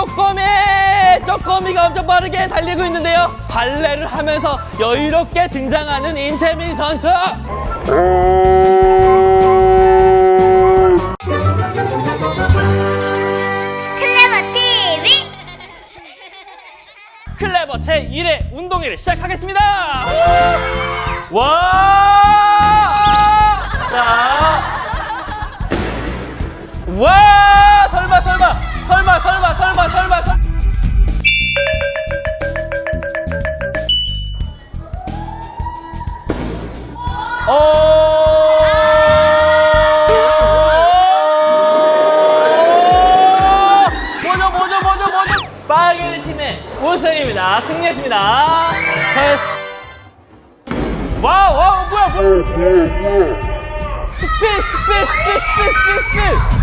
쪼꼬미! 쪼꼬미가 엄청 빠르게 달리고 있는데요. 발레를 하면서 여유롭게 등장하는 임채민 선수. 클레버 TV 클레버 제1회 운동회를 시작하겠습니다. 와! 자. 와! 설마, 설마, 설마, 설마, 설마, 설마, 설마. 어! 뭐죠, 뭐죠, 뭐죠, 뭐죠? 빨개리 팀의 우승입니다. 승리했습니다. 됐. 와우, 와우, 뭐야, 뭐야. 스피드, 스피드, 스피드, 스피드, 스피드, 스피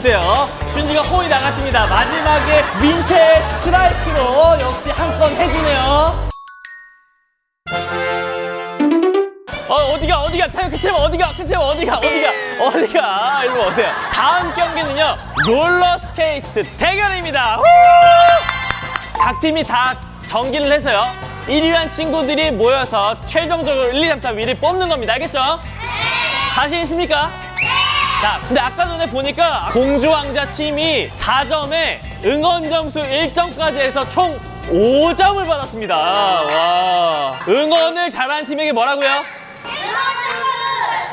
주세요. 준이가 호이 나갔습니다. 마지막에 민채 스트라이크로 역시 한 건 해주네요. 어, 어디가, 어디가, 참, 그참 어디가, 그참 어디가, 어디가, 어디가, 일로 오세요. 다음 경기는요, 롤러스케이트 대결입니다. 후! 각 팀이 다 경기를 해서요, 1위한 친구들이 모여서 최종적으로 1, 2, 3, 4 위를 뽑는 겁니다. 알겠죠? 자신 있습니까? 자, 근데 아까 전에 보니까 공주왕자 팀이 4점에 응원 점수 1점까지 해서 총 5점을 받았습니다. 와. 응원을 잘하는 팀에게 뭐라고요?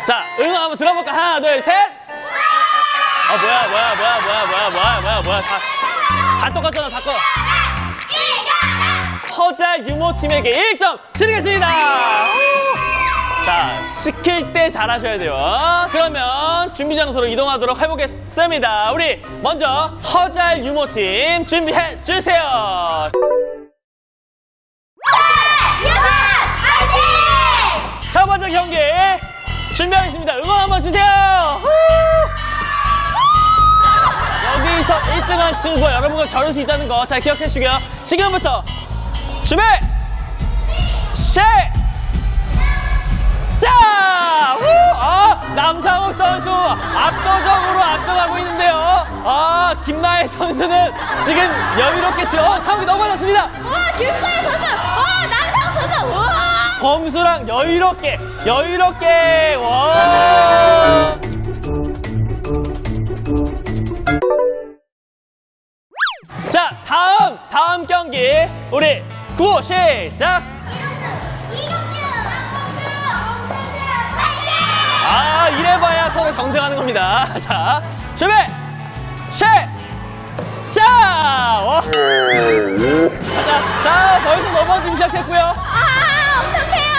자, 응원 한번 들어볼까? 하나, 둘, 셋! 아, 뭐야, 뭐야, 뭐야, 뭐야, 뭐야, 뭐야, 뭐야, 뭐야. 다, 다 똑같잖아, 다 꺼. 허잘 유모팀에게 1점 드리겠습니다! 자, 시킬 때 잘하셔야 돼요. 그러면 준비 장소로 이동하도록 해보겠습니다. 우리 먼저 허잘 유모팀 준비해 주세요. 첫 번째 경기 준비하겠습니다. 응원 한번 주세요. 후! 여기서 1등한 친구가 여러분과 겨룰 수 있다는 거 잘 기억해 주시고요. 지금부터 준비! 시! 자! 후! 아, 남상욱 선수 압도적으로 앞서가고 있는데요. 아, 김나혜 선수는 지금 여유롭게 치러, 어, 상욱이 넘어졌습니다. 와 김서희 선수 와 남성 선수 와 범수랑 여유롭게 여유롭게 와 자, 다음 다음 경기 우리 구호 시작. 경쟁하는 겁니다. 자, 준비, 시작. 와. 자, 자, 벌써 넘어지기 시작했고요. 아 어떡해요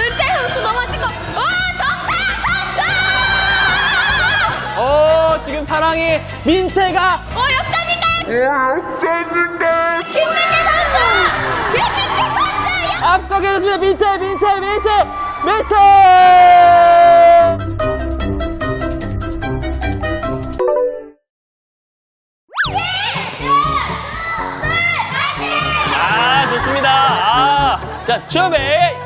은재 선수 넘어지고 와 정상 선수 어, 지금 사랑이 민채가 어 역전인가요? 역전인데 김민재 선수 김민재 선수 역- 앞서게 됐습니다. 민채, 민채, 민채, 민채! 자, 준비!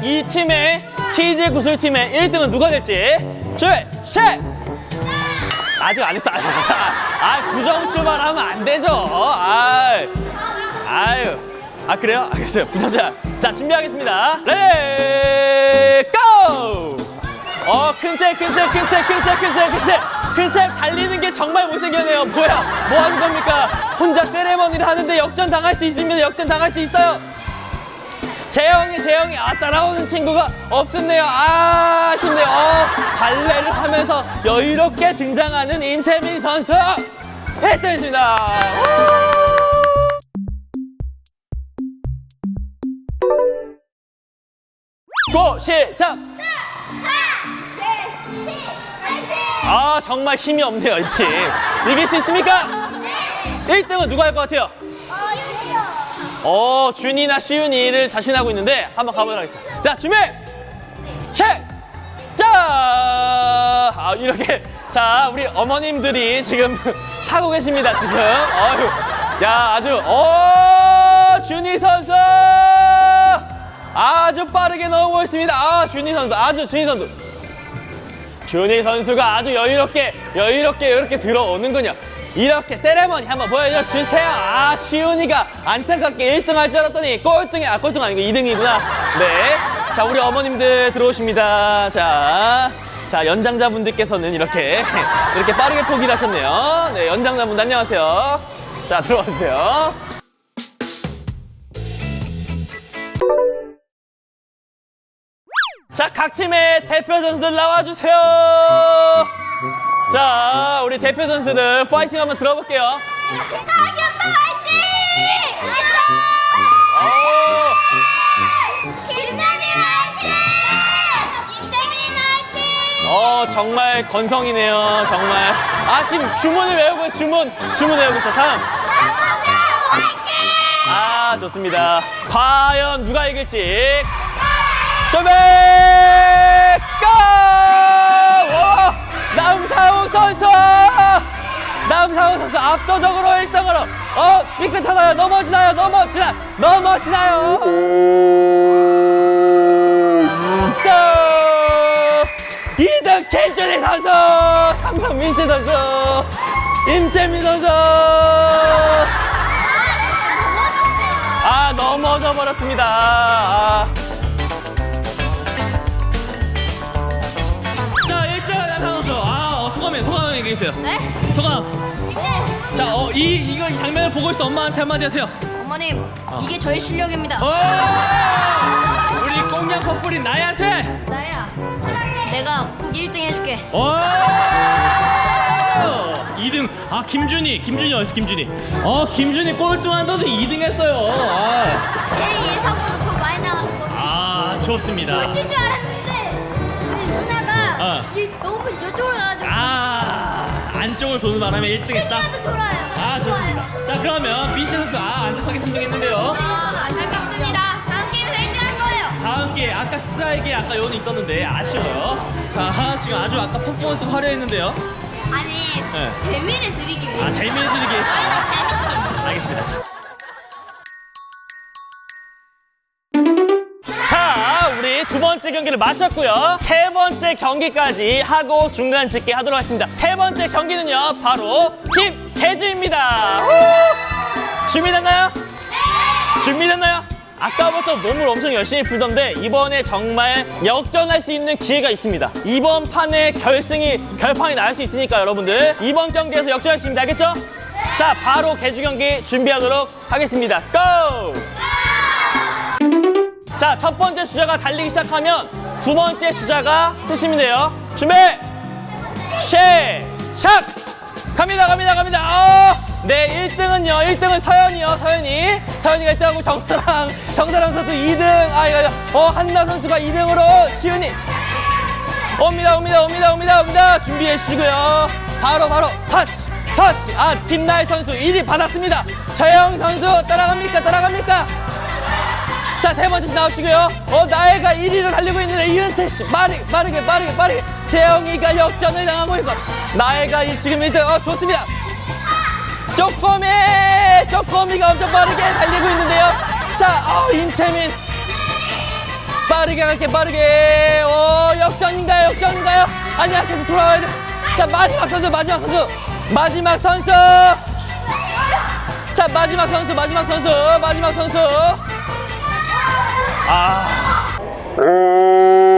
이 팀의 치즈 구슬팀의 1등은 누가 될지. 준비, 시작! 아직 안 했어. 아, 부정 출발하면 안 되죠. 아, 아유. 아, 그래요? 알겠어요. 부정자. 자, 준비하겠습니다. 레디, 고! 어, 큰 책, 큰 책, 큰 책, 큰 책, 큰 책, 큰 책. 큰책 달리는 게 정말 못생겼네요. 뭐야? 뭐 하는 겁니까? 혼자 세레머니를 하는데 역전 당할 수 있습니다. 역전 당할 수 있어요. 재영이 재영이. 아 따라오는 친구가 없었네요. 아 아쉽네요. 어, 발레를 하면서 여유롭게 등장하는 임채민 선수. 1등입니다. 고 시작! 아, 정말 힘이 없네요, 이 팀. 이길 수 있습니까? 1등은 누가 할 것 같아요? 어, 준이나 시윤이를 자신하고 있는데 한번 가보도록 하겠습니다. 자, 준비! 셋! 자! 아, 이렇게. 자, 우리 어머님들이 지금 하고 계십니다, 지금. 어휴. 야, 아주, 어, 준이 선수! 아주 빠르게 넣고 있습니다. 아, 준이 선수. 아주 준이 선수. 준이 선수가 아주 여유롭게, 여유롭게, 이렇게 들어오는군요. 이렇게 세레머니 한번 보여줘 주세요. 아, 시윤이가 안타깝게 1등 할 줄 알았더니 꼴등이, 아, 꼴등 아니고 2등이구나. 네. 자, 우리 어머님들 들어오십니다. 자. 자, 연장자분들께서는 이렇게, 이렇게 빠르게 포기를 하셨네요. 네, 연장자분들 안녕하세요. 자, 들어와주세요. 자, 각 팀의 대표 선수들 나와주세요. 자, 우리 대표 선수들 파이팅 한번 들어볼게요. 사기 오빠 화이팅! 오, 김준이 화이팅! 임재민 화이팅! 어, 정말 건성이네요. 정말. 아, 지금 주문을 외우고 있어, 주문. 주문 외우고 있어. 다음. 아, 좋습니다. 과연 누가 이길지. 준비! 고! 오! 남상욱 선수! 남상욱 선수 압도적으로 1등으로. 어, 삐끗하나요? 넘어지나요? 넘어지나? 넘어지나요? 고! 2등 김준희 선수! 3등 민채 선수! 임채민 선수! 아, 넘어져 버렸습니다. 아. 얘기해주세요. 네? 소감. 이제 자, 어, 이, 이걸 장면을 보고 있어. 엄마한테 한마디 하세요. 어머님 이게 저의 실력입니다. 어! 우리 꽁냥 커플인 나야한테! 나야 내가 꼭 1등 해줄게. 오! 2등. 아, 김준희. 김준희 어딨어, 김준희. 어, 김준희 꼴등한 선수 2등 했어요. 아, 제 예상보다 더 많이 나왔어. 아 좋습니다. 꼴찌인 줄 알았는데 우리 누나가 어. 이 너무 이쪽으로 가가지고 아, 안쪽을 도는 바람에 1등 했다. 도 돌아요. 아, 좋습니다. 자, 그러면 민채 선수, 아, 안타깝게 3등 했는데요. 아, 아깝습니다. 다음 게임에서 1등 할 거예요. 다음 기회, 아까 스라에게 아까 요는 있었는데, 아쉬워요. 자, 지금 아주 아까 퍼포먼스 화려했는데요. 아니 네. 재미를 드리기 위해. 아, 재미를 드리기. 저희가 재밌게. 알겠습니다. 번째 경기를 마쳤고요. 세 번째 경기까지 하고 중간 집계 하도록 하겠습니다. 세 번째 경기는요, 바로 김혜지입니다. 후! 준비됐나요? 준비됐나요? 아까부터 몸을 엄청 열심히 풀던데 이번에 정말 역전할 수 있는 기회가 있습니다. 이번 판의 결승이 결판이 날 수 있으니까 여러분들 이번 경기에서 역전할 수 있습니다. 알겠죠? 자, 바로 개주 경기 준비하도록 하겠습니다. 고! 자, 첫 번째 주자가 달리기 시작하면 두 번째 주자가 쓰시면 돼요. 준비! 시작! 갑니다, 갑니다, 갑니다. 어! 네, 1등은요. 1등은 서현이요. 서현이. 서현이가 1등하고 정사랑, 정사랑 선수 2등. 아, 이거, 어, 한나 선수가 2등으로 시은이. 옵니다, 옵니다, 옵니다, 옵니다, 옵니다. 준비해 주시고요. 바로, 바로, 터치, 터치. 아, 김나혜 선수 1위 받았습니다. 저영 선수 따라갑니까? 따라갑니까? 자, 세 번째 나오시고요. 어, 나혜가 1위로 달리고 있는데 이은채 씨 빠르게, 빠르게, 빠르게, 빠르게. 재영이가 역전을 당하고 있고 나혜가 이- 지금 1등. 어, 좋습니다. 쪼꼬미! 쪼꼬미가 엄청 빠르게 달리고 있는데요. 자, 어, 임채민. 빠르게 갈게, 빠르게. 어, 역전인가요? 역전인가요? 아니야, 계속 돌아와야 돼. 자, 마지막 선수, 마지막 선수. 마지막 선수. 자, 마지막 선수, 마지막 선수, 마지막 선수. 아. 이